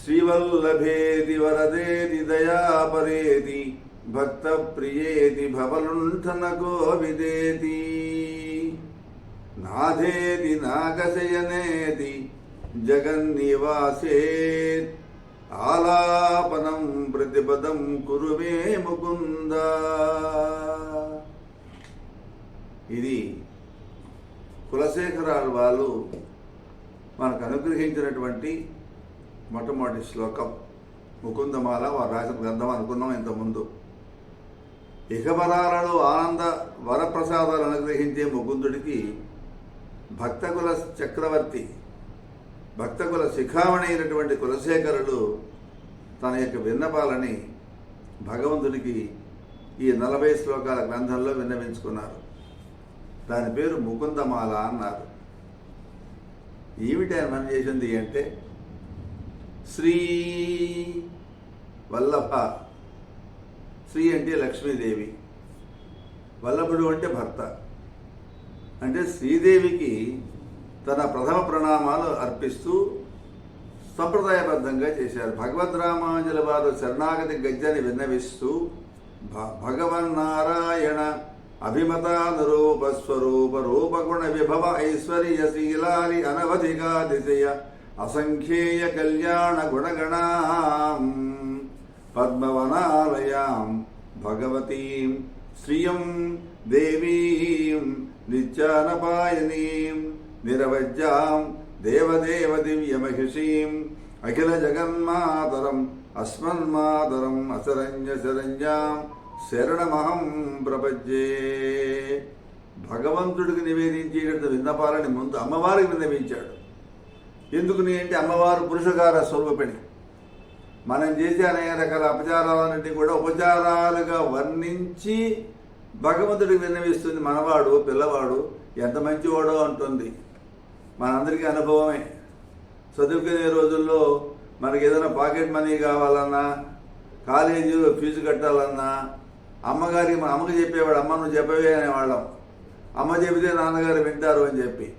శ్రీవల్లభేది వరదేది దయాపరేది భక్త ప్రియేది భవలుంఠన కోవిదేతి నాథేది నాగశయనేది జగన్నివాసేత్ ఆలాపనం ప్రతిపదం కురుమే ముకుంద. ఇది కులశేఖరాలు వాళ్ళు మనకు అనుగ్రహించినటువంటి మొట్టమొదటి శ్లోకం. ముకుందమాల వారు రాసిన గ్రంథం అనుకున్నాం ఇంతకుముందు. ఇహబరాలలో ఆనంద వరప్రసాదాలు అనుగ్రహించే ముకుందుడికి భక్తకుల చక్రవర్తి భక్తకుల శిఖామణి అయినటువంటి కులశేఖరుడు తన యొక్క విన్నపాలని భగవంతుడికి ఈ నలభై శ్లోకాల గ్రంథంలో విన్నవించుకున్నారు. దాని పేరు ముకుందమాల అన్నారు. ఏమిటి ఆయన మనం చేసింది అంటే శ్రీ వల్లభ. శ్రీ అంటే లక్ష్మీదేవి. వల్లభుడు అంటే భర్త. అంటే శ్రీదేవికి తన ప్రథమ ప్రణామాలు అర్పిస్తూ సంప్రదాయబద్ధంగా చేశారు. భగవద్ రామాంజల వారు శరణాగతి గద్యాన్ని విన్నవిస్తూ భ- భగవన్నారాయణ అభిమతానురూప స్వరూప రూపగుణ విభవ ఐశ్వర్య శీలాలి అనవధికాతిశయ అసంఖ్యేయ కళ్యాణ గుణగణాం పద్మవనాలయాం భగవతీం శ్రియం దేవీం నిత్యానపాయనీం నిరవజ్యాం దేవదేవ దివ్యమహిషీం అఖిల జగన్మాతరం అస్మన్మాతరం అసరంజ శరంజాం శరణమహం ప్రపంచే భగవంతుడికి నివేదించేటట్టు విన్నపాలని ముందు అమ్మవారికి విన్నవించాడు ఎందుకుని అంటే అమ్మవారు పురుషకార స్వరూపిణి మనం చేసే అనేక రకాల అపచారాలన్నింటినీ కూడా ఉపచారాలుగా వర్ణించి భగవంతుడు విన్నవిస్తుంది మనవాడు పిల్లవాడు ఎంత మంచివాడో అంటుంది. మనందరికీ అనుభవమే. చదువుకునే రోజుల్లో మనకి ఏదైనా పాకెట్ మనీ కావాలన్నా కాలేజీలో ఫీజు కట్టాలన్నా అమ్మగారికి మన అమ్మకి చెప్పేవాడు అమ్మ నువ్వు చెప్పవే అనేవాళ్ళం. అమ్మ చెబితే నాన్నగారు వింటారు అని చెప్పి.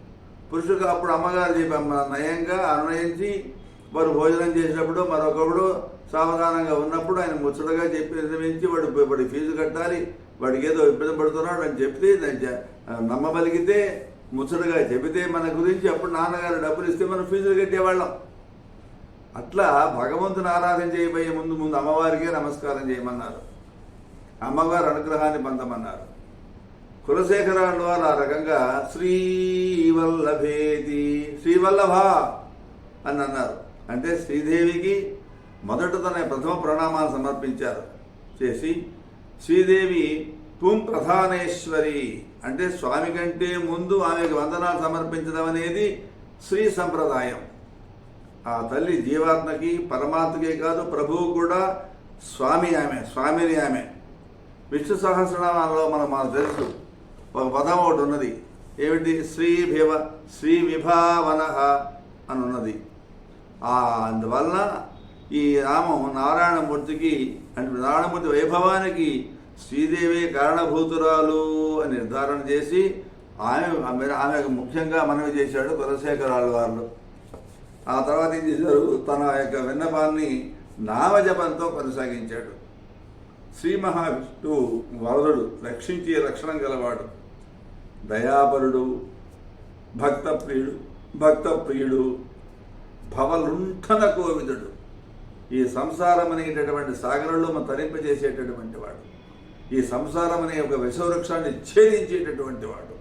పురుషుడికి అప్పుడు అమ్మగారు చెప్పి నయంగా అనునయించి వారు భోజనం చేసినప్పుడు మరొకప్పుడు సావధానంగా ఉన్నప్పుడు ఆయన ముచ్చటగా చెప్పి నిర్ణయించి వాడు వాడి ఫీజు కట్టాలి వాడికి ఏదో ఇబ్బంది పడుతున్నాడు అని చెప్తే దాన్ని జ- ముచ్చటగా చెబితే మన గురించి అప్పుడు నాన్నగారు డబ్బులు ఇస్తే మనం ఫీజులు కట్టేవాళ్ళం. అట్లా భగవంతుని ఆరాధన చేయబోయే ముందు ముందు అమ్మవారికే నమస్కారం చేయమన్నారు. అమ్మవారి అనుగ్రహాన్ని పొందమన్నారు. కులశేఖరాలు వారు ఆ రకంగా శ్రీవల్లభేది. శ్రీవల్లభ అని అన్నారు అంటే శ్రీదేవికి మొదట తన ప్రథమ ప్రణామాలు సమర్పించారు. చేసి శ్రీదేవి తుం ప్రధానేశ్వరి అంటే స్వామి కంటే ముందు ఆమెకు వందనాలు సమర్పించడం అనేది శ్రీ సంప్రదాయం. ఆ తల్లి జీవాత్మకి పరమాత్మకే కాదు ప్రభువు కూడా స్వామి ఆమె స్వామిని ఆమె. విష్ణు సహస్రనామాలలో మనం మనకు తెలుసు. ఒక పదం ఒకటి ఉన్నది. ఏమిటి? శ్రీ విభ శ్రీ విభావన అని ఉన్నది. అందువల్ల అందువలన ఈ నామం నారాయణమూర్తికి అంటే నారాయణమూర్తి వైభవానికి శ్రీదేవి కారణభూతురాలు అని నిర్ధారణ చేసి ఆమె ఆమె ఆమెకు ముఖ్యంగా మనవి చేశాడు కులశేఖరాలు వారు ఆ తర్వాత ఏం చేశారు? తన యొక్క విన్నపాన్ని నామజపంతో కొనసాగించాడు. శ్రీ మహావిష్ణు వరదుడు రక్షించే లక్షణం గలవాడు. దయాపరుడు భక్తప్రియుడు భక్తప్రియుడు భవలుంఠన కోవిదుడు. ఈ సంసారం అనేటటువంటి సాగరంలో మనం తరింపజేసేటటువంటి వాడు. ఈ సంసారం అనే ఒక విషవృక్షాన్ని ఛేదించేటటువంటి వాడు.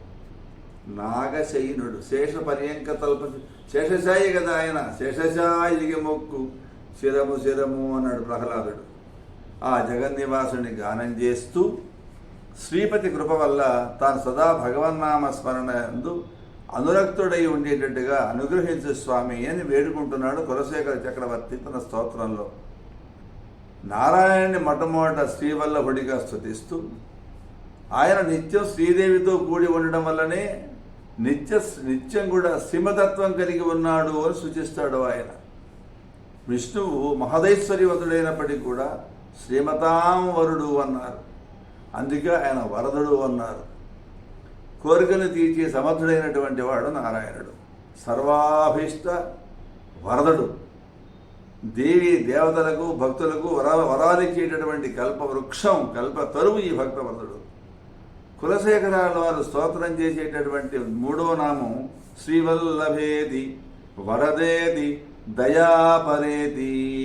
నాగశయనుడు శేష పర్యంక తల్ప శేషశాయి కదా ఆయన శేషశాయికి మొక్కు. శిరము శిరము అన్నాడు ప్రహ్లాదుడు. ఆ జగన్నివాసుని గానం చేస్తూ శ్రీపతి కృప వల్ల తాను సదా భగవన్నామ స్మరణ ఎందు అనురక్తుడై ఉండేటట్టుగా అనుగ్రహించు స్వామి అని వేడుకుంటున్నాడు కులశేఖర చక్రవర్తి తన స్తోత్రంలో. నారాయణుని మొట్టమొదట శ్రీవల్లభుడిగా స్థుతిస్తూ ఆయన నిత్యం శ్రీదేవితో కూడి ఉండడం వల్లనే నిత్య నిత్యం కూడా శ్రీమతత్వం కలిగి ఉన్నాడు అని సూచిస్తాడు ఆయన. విష్ణువు మహదైశ్వర్యవంతుడైనప్పటికీ కూడా శ్రీమతాం వరుడు అన్నారు. అందుకే ఆయన వరదుడు అన్నారు. కోరికలు తీర్చే సమర్థుడైనటువంటి వాడు నారాయణుడు. సర్వాభీష్ట వరదుడు. దేవి దేవతలకు భక్తులకు వర వరాలిచ్చేటటువంటి కల్ప వృక్షం కల్ప తరువు ఈ భక్త వరదుడు. కులశేఖరాల వారు స్తోత్రం చేసేటటువంటి మూడో నామం శ్రీవల్లభేది వరదేది దయాపరేది.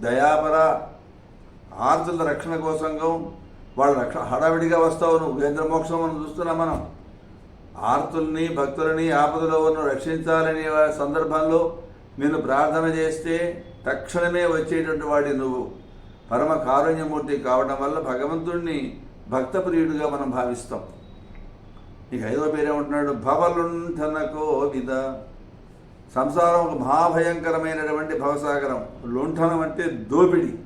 దయాపర ఆర్తుల రక్షణ కోసంగా వాళ్ళ రక్షణ హడావిడిగా వస్తావు నువ్వు. కేంద్ర మోక్షం మనం చూస్తున్నాం మనం. ఆర్తుల్ని భక్తులని ఆపదలో ఉన్న రక్షించాలనే సందర్భంలో నేను ప్రార్థన చేస్తే తక్షణమే వచ్చేటువంటి వాడి నువ్వు. పరమ కారుణ్యమూర్తి కావడం వల్ల భగవంతుణ్ణి భక్తప్రియుడిగా మనం భావిస్తాం. ఇక ఐదో పేరేమంటున్నాడు భవలుంఠనకో విధ సంసారం ఒక మహాభయంకరమైనటువంటి భవసాగరం. లుంఠనం అంటే దోపిడి.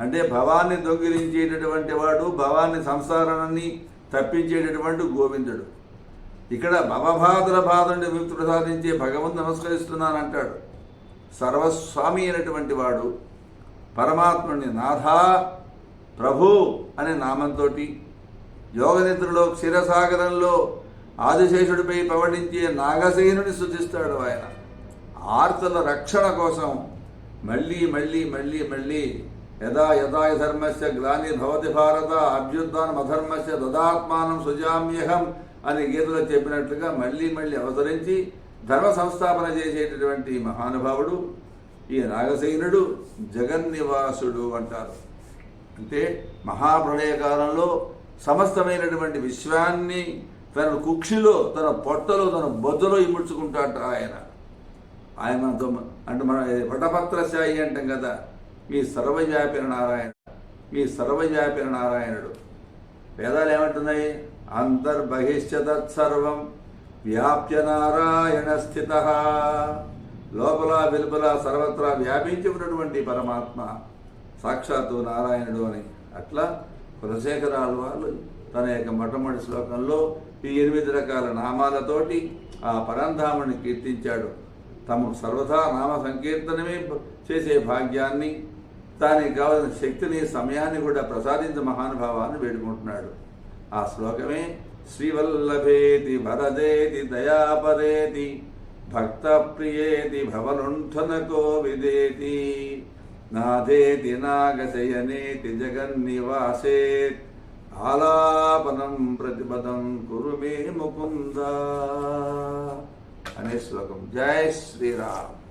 అంటే భవాన్ని దొంగిలించేటటువంటి వాడు భవాన్ని సంసారాన్ని తప్పించేటటువంటి గోవిందుడు. ఇక్కడ భవభాదుల బాధ విముక్తుడు సాధించే భగవంతు భగవంతు నమస్కరిస్తున్నానంటాడు సర్వస్వామి అయినటువంటి వాడు పరమాత్ముని నాథా ప్రభు అనే నామంతో యోగనిద్రలో క్షీరసాగరంలో ఆదిశేషుడిపై పవడించే నాగసేనుని శుద్ధిస్తాడు ఆయన. ఆర్తుల రక్షణ కోసం మళ్ళీ మళ్ళీ మళ్ళీ మళ్ళీ యదా యదా ధర్మస్య గ్లాని భవతి భారత అభ్యుద్ధానం అధర్మస్య దదాత్మానం సుజామ్యహం అని గీతలో చెప్పినట్లుగా మళ్ళీ మళ్ళీ అవతరించి ధర్మ సంస్థాపన చేసేటటువంటి మహానుభావుడు ఈ నాగసేనుడు జగన్నివాసుడు అంటారు. అంటే మహాప్రళయకాలంలో సమస్తమైనటువంటి విశ్వాన్ని తన కుక్షిలో తన పొట్టలో తన బొద్దలో ఇముడ్చుకుంటాట ఆయన. ఆయన మనతో అంటే మన వటపత్రశాయి అంటాం కదా. మీ సర్వవ్యాపిన నారాయణ మీ సర్వవ్యాపిన నారాయణుడు. వేదాలు ఏమంటున్నాయి? అంతర్బహిష్యతత్సర్వం వ్యాప్య నారాయణ స్థిత. లోపల వెలుపల సర్వత్రా వ్యాపించి ఉన్నటువంటి పరమాత్మ సాక్షాత్తు నారాయణుడు అని. అట్లా కులశేఖరాలు వాళ్ళు తన యొక్క మొట్టమొదటి శ్లోకంలో ఈ ఎనిమిది రకాల నామాలతోటి ఆ పరంధాముని కీర్తించాడు. తమకు సర్వదా నామ సంకీర్తనమే చేసే భాగ్యాన్ని దానికి కావలసిన శక్తిని సమయాన్ని కూడా ప్రసాదించ మహానుభావాన్ని వేడుకుంటున్నాడు. ఆ శ్లోకమే శ్రీవల్లభేతి భరదేతి దయాపరేతి భక్త ప్రియేతి భవలుంఠన కోవిదేతి నాథేతి నాగశయనేతి జగన్నివాసేతి ఆలాపనం ప్రతిపదం కురు మే ముకుంద అనే శ్లోకం. జయ శ్రీరామ్.